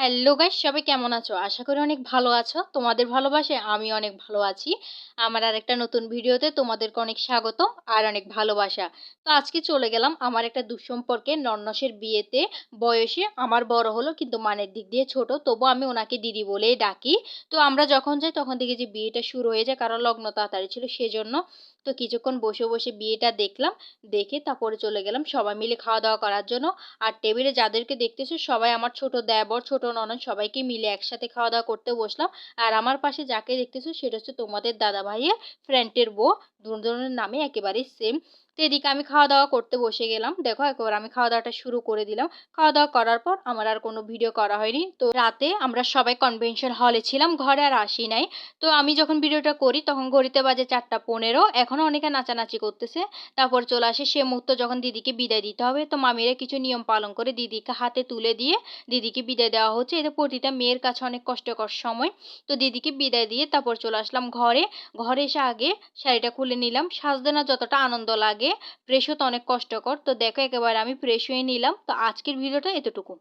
Hello guys সবাই কেমন আছো? আশা করি অনেক ভালো আছো। তোমাদের ভালোবাসে আমি অনেক ভালো আছি। আমার আর একটা নতুন ভিডিওতে তোমাদেরকে অনেক স্বাগত আর অনেক ভালোবাসা। তো আজকে চলে গেলাম আমার একটা দুঃসম্পর্কে নন্নসের বিয়েতে। বয়সে আমার বড় হলো, কিন্তু মানের দিক দিয়ে ছোট। তবু আমি ওনাকে দিদি বলেই ডাকি। তো আমরা যখন যাই, তখন দেখি যে বিয়েটা শুরু হয়ে যায় কারণ লগ্ন তাড়াতাড়ি ছিল সেজন্য। তো কিছুক্ষণ বসে বসে বিয়েটা দেখলাম। দেখে তারপরে চলে গেলাম সবাই মিলে খাওয়া দাওয়া করার জন্য। আর টেবিলে যাদেরকে দেখতেছো, সবাই আমার ছোট দেবর, ছোট ননদ সবাইকে মিলে একসাথে খাওয়া দাওয়া করতে বসলাম। আর আমার পাশে যাকে দেখতেছো সেটা হচ্ছে তোমাদের দাদা ভাইয়ের ফ্রেন্ডের বউ। দুজনের নামে একেবারেই সেম তো এদিকে আমি খাওয়া দাওয়া করতে বসে গেলাম। দেখো একবার আমি খাওয়া দাওয়াটা শুরু করে দিলাম। খাওয়া দাওয়া করার পর আমার আর কোনো ভিডিও করা হয়নি। তো রাতে আমরা সবাই কনভেনশন হলে ছিলাম, ঘরে আর আসি নাই। তো আমি যখন ভিডিওটা করি তখন ঘড়িতে বাজে চারটা পনেরো। এখনও অনেকে নাচানাচি করতেছে। তারপর চলে আসে সে মুহূর্ত যখন দিদিকে বিদায় দিতে হবে। তো মামিরা কিছু নিয়ম পালন করে দিদিকে হাতে তুলে দিয়ে দিদিকে বিদায় দেওয়া হচ্ছে। এটা প্রতিটা মেয়ের কাছে অনেক কষ্টকর সময়। তো দিদিকে বিদায় দিয়ে তারপর চলে আসলাম ঘরে। ঘরে এসে আগে শাড়িটা খুলে নিলাম। সাজতে না যতটা আনন্দ লাগে ফ্রেশ তো অনেক কষ্টকর। তো দেখো একেবারে আমি ফ্রেশ নিলাম। তো আজকের ভিডিওটা এতটুকু।